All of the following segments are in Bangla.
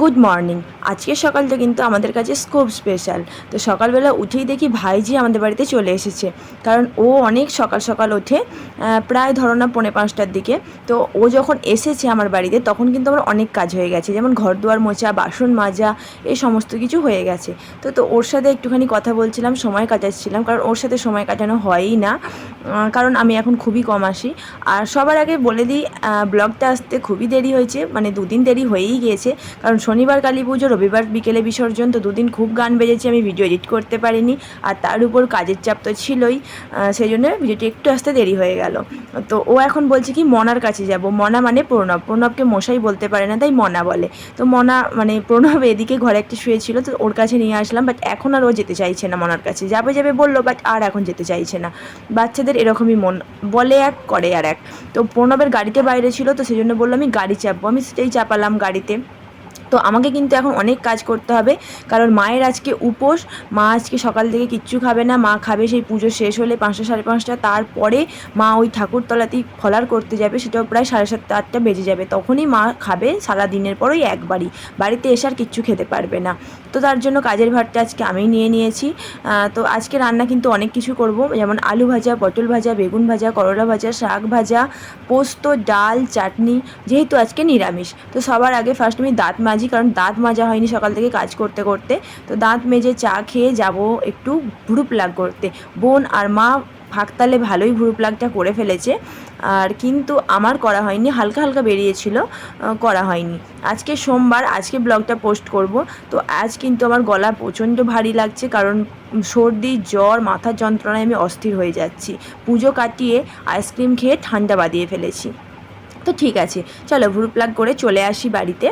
গুড মর্নিং আজকের সকালটা কিন্তু আমাদের কাছে খুব স্পেশাল তো সকালবেলা উঠেই দেখি ভাইজি আমাদের বাড়িতে চলে এসেছে। কারণ ও অনেক সকাল সকাল ওঠে প্রায় ধরো না পৌনে পাঁচটার দিকে। তো ও যখন এসেছে আমার বাড়িতে, তখন কিন্তু আমার অনেক কাজ হয়ে গেছে। যেমন ঘর দুয়ার মোছা, বাসন মাজা এই সমস্ত কিছু হয়ে গেছে। তো তো ওর সাথে একটুখানি কথা বলছিলাম, সময় কাটাচ্ছিলাম। কারণ ওর সাথে সময় কাটানো হয়ই না। কারণ আমি এখন খুবই কম আসি। আর সবার আগে বলে দিই ব্লগটা আসতে খুবই দেরি হয়েছে। মানে দুদিন দেরি হয়েই গিয়েছে। কারণ শনিবার কালী পুজো রবিবার বিকেলে বিসর্জন তো দুদিন খুব গান বেজেছে, আমি ভিডিও এডিট করতে পারিনি। আর তার উপর কাজের চাপ তো ছিলই সেই জন্য ভিডিওটি একটু আসতে দেরি হয়ে গেল। তো ও এখন বলছে কি, মনার কাছে যাব। মনা মানে প্রণব। প্রণবকে মশাই বলতে পারে না, তাই মনা বলে। তো মনা মানে প্রণব এদিকে ঘরে একটা শুয়েছিল তো ওর কাছে নিয়ে আসলাম বাট এখন আর ও যেতে চাইছে না মনার কাছে। যাবে যাবে বলল বাট আর এখন যেতে চাইছে না। বাচ্চাদের এরকমই মন, বলে এক, করে আর এক। তো প্রণবের গাড়িতে বাইরে ছিল, তো সেই জন্য বলল, আমি গাড়ি চাপবো। আমি সেটাই চাপালাম গাড়িতে। তো আমাকে কিন্তু এখন অনেক কাজ করতে হবে। কারণ মায়ের আজকে উপোস, মা আজকে সকাল থেকে কিচ্ছু খাবে না, মা খাবে সেই পুজো শেষ হলে পাঁচটা সাড়ে পাঁচটা, তারপরে মা ওই ঠাকুরতলাতেই ফলার করতে যাবে সেটাও প্রায় সাড়ে সাতটা, আটটা বেজে যাবে। তখনই মা খাবে সারা দিনের একবারই। বাড়িতে এসে আর কিচ্ছু খেতে পারবে না। তো তার জন্য কাজের ভাতটা আজকে আমি নিয়ে নিয়েছি। তো আজকে রান্না কিন্তু অনেক কিছু করব। যেমন আলু ভাজা, পটল ভাজা, বেগুন ভাজা, করলা ভাজা, শাক ভাজা, পোস্ত, ডাল, চাটনি, যেহেতু আজকে নিরামিষ। তো সবার আগে ফার্স্ট আমি দাঁত মাজি, কারণ দাঁত মাজা হয়নি সকাল থেকে কাজ করতে করতে। তো দাঁত মেজে চা খেয়ে যাব একটু ভ্রুপ লাগ করতে। বোন আর মা ফাঁকতালে ভালোই ভুরু প্লাগটা করে ফেলেছে। আর কিন্তু আমার করা হয়নি, হালকা হালকা বেরিয়েছিল করা হয়নি। আজকে সোমবার, আজকে ব্লগটা পোস্ট করব। তো আজ কিন্তু আমার গলা প্রচণ্ড ভারী লাগছে, কারণ সর্দি, জ্বর, মাথার যন্ত্রণায় আমি অস্থির হয়ে যাচ্ছি। পুজো কাটিয়ে আইসক্রিম খেয়ে ঠান্ডা বাঁধিয়ে ফেলেছি। তো ঠিক আছে। চলো ভুরু প্লাগ করে চলে আসি বাড়িতে।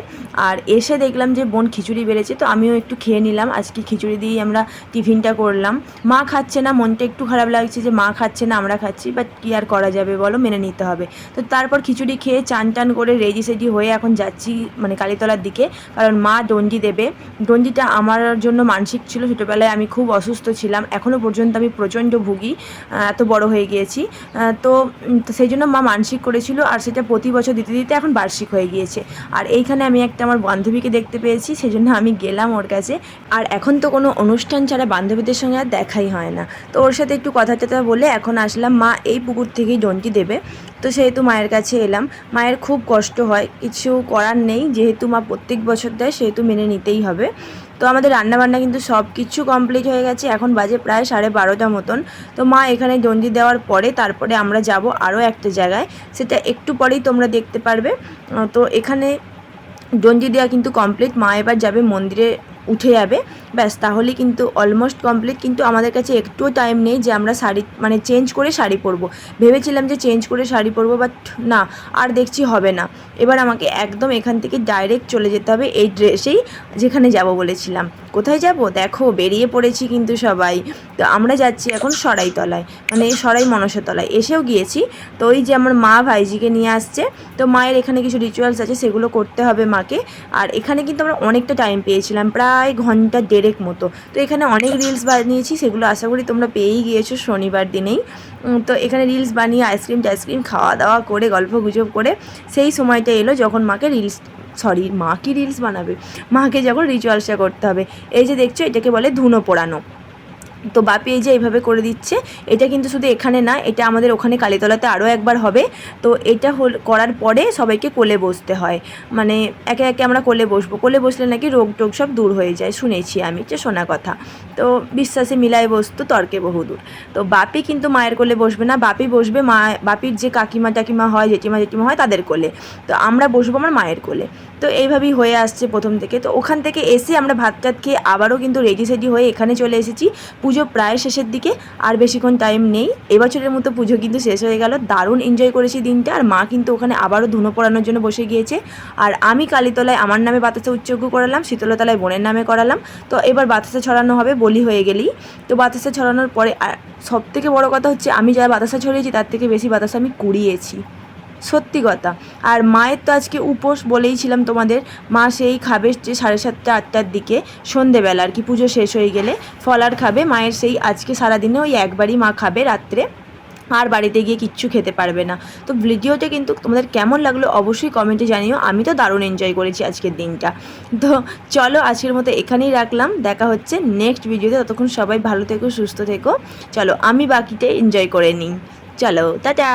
আর এসে দেখলাম যে বোন খিচুড়ি বেড়েছে, তো আমিও একটু খেয়ে নিলাম। আজকে খিচুড়ি দিয়েই আমরা টিফিনটা করলাম। মা খাচ্ছে না, মনটা একটু খারাপ লাগছে যে মা খাচ্ছে না, আমরা খাচ্ছি বাট কী আর করা যাবে বলো, মেনে নিতে হবে। তো তারপর খিচুড়ি খেয়ে চান টান করে রেডি সেডি হয়ে এখন যাচ্ছি মানে কালীতলার দিকে। কারণ মা ডন্ডি দেবে। ডন্ডিটা আমার জন্য মানসিক ছিল, ছোটোবেলায় আমি খুব অসুস্থ ছিলাম। এখনও পর্যন্ত আমি প্রচণ্ড ভুগি এত বড় হয়ে গিয়েছি। তো সেই জন্য মা মানসিক করেছিল, আর সেটা বছর দিতে দিতে এখন বার্ষিক হয়ে গিয়েছে। আর এইখানে আমি একটা আমার বান্ধবীকে দেখতে পেয়েছি সেই জন্য আমি গেলাম ওর কাছে। আর এখন তো কোনো অনুষ্ঠান ছাড়া বান্ধবীদের সঙ্গে আর দেখাই হয় না। তো ওর সাথে একটু কথা টথা বলে এখন আসলাম। মা এই পুকুর থেকেই ডন্টি দেবে। তো সেহেতু মায়ের কাছে এলাম। মায়ের খুব কষ্ট হয়, কিছু করার নেই। যেহেতু মা প্রত্যেক বছর দেয়, সেহেতু মেনে নিতেই হবে। তো আমাদের রান্নাবান্না কিন্তু সব কিছু কমপ্লিট হয়ে গেছে। এখন বাজে প্রায় সাড়ে বারোটা মতন। তো মা এখানে ডন্ডি দেওয়ার পরে তারপরে আমরা যাব আরও একটা জায়গায়। সেটা একটু পরেই তোমরা দেখতে পারবে। তো এখানে ডন্ডি দেওয়া কিন্তু কমপ্লিট মা এবার যাবে মন্দিরে উঠে যাবে। ব্যাস, তাহলে কিন্তু অলমোস্ট কমপ্লিট কিন্তু আমাদের কাছে একটুও টাইম নেই যে আমরা শাড়ি মানে চেঞ্জ করে শাড়ি পরবো। ভেবেছিলাম যে চেঞ্জ করে শাড়ি পরবো বাট না, আর দেখছি হবে না। এবার আমাকে একদম এখান থেকে ডাইরেক্ট চলে যেতে হবে এই ড্রেসেই যেখানে যাব বলেছিলাম। কোথায় যাব? দেখো, বেরিয়ে পড়েছি কিন্তু সবাই। তো আমরা যাচ্ছি এখন সরাইতলায় মানে এই সরাই মনসাতলায়। এসেও গিয়েছি। তো ওই যে আমার মা ভাইজিকে নিয়ে আসছে। তো মায়ের এখানে কিছু রিচুয়ালস আছে, সেগুলো করতে হবে মাকে। আর এখানে কিন্তু আমরা অনেকটা টাইম পেয়েছিলাম, প্রায় ঘণ্টা দেড়েক মতো। তো এখানে অনেক রিলস বানিয়েছি, সেগুলো আশা করি তোমরা পেয়েই গিয়েছো শনিবার দিনেই। তো এখানে রিলস বানিয়ে আইসক্রিম টাইসক্রিম খাওয়া দাওয়া করে গল্প গুজব করে, সেই সময়টা এলো যখন মাকে রিলস সরি মা কি রিলস বানাবে? মাকে যখন রিচুয়ালসটা করতে হবে। এই যে দেখছ, এটাকে বলে ধুনো পোড়ানো। তো বাপি এই যে এইভাবে করে দিচ্ছে, এটা কিন্তু শুধু এখানে না, এটা আমাদের ওখানে কালীতলাতে আরও একবার হবে। তো এটা করার পরে সবাইকে কোলে বসতে হয়। মানে একে একে আমরা কোলে বসবো। কোলে বসলে নাকি রোগ টোগ সব দূর হয়ে যায়, শুনেছি আমি যে শোনা কথা। তো বিশ্বাসে মিলায় বসতো, তর্কে বহুদূর। তো বাপি কিন্তু মায়ের কোলে বসবে না, বাপি বসবে মা, বাপির যে কাকিমা টাকিমা হয়, জেঠিমা জেঠিমা হয়, তাদের কোলে। তো আমরা বসবো আমার মায়ের কোলে। তো এইভাবেই হয়ে আসছে প্রথম থেকে। তো ওখান থেকে এসে আমরা ভাত টাত খেয়ে আবারও কিন্তু রেডি সেডি হয়ে এখানে চলে এসেছি। পুজো প্রায় শেষের দিকে, আর বেশিক্ষণ টাইম নেই। এবছরের মতো পুজো কিন্তু শেষ হয়ে গেল। দারুণ এনজয় করেছি দিনটা, আর মা কিন্তু ওখানে আবারও ধুনো পড়ানোর জন্য বসে গিয়েছে। আর আমি কালীতলায় আমার নামে বাতাসা উচ্চজ্ঞ করালাম, শীতলতলায় বোনের নামে করালাম। তো এবার বাতাসা ছড়ানো হবে, বলি হয়ে গেলেই। তো বাতাসা ছড়ানোর পরে সব থেকে বড় কথা হচ্ছে, আমি যা বাতাসা ছড়িয়েছি, তার থেকে বেশি বাতাসা আমি কুড়িয়েছি। সত্যি কথা। আর মায়ের তো আজকে উপোস বলেইছিলাম তোমাদের, মা সেই খাবে যে সাড়ে সাতটা, আটটার দিকে, সন্ধেবেলা আর কি, পুজো শেষ হয়ে গেলে ফলার খাবে, মায়ের সেই আজকে সারাদিনে ওই একবারই মা খাবে রাত্রে, আর বাড়িতে গিয়ে কিচ্ছু খেতে পারবে না। তো ভিডিওটা কিন্তু তোমাদের কেমন লাগল অবশ্যই কমেন্টে জানিও, আমি তো দারুণ এনজয় করেছি আজকের দিনটা। তো চলো আজকের মতো এখানেই রাখলাম, দেখা হচ্ছে নেক্সট ভিডিওতে ততক্ষণ সবাই ভালো থেকো, সুস্থ থেকো। চলো আমি বাকিটা এনজয় করে নিই। চলো, টাটা!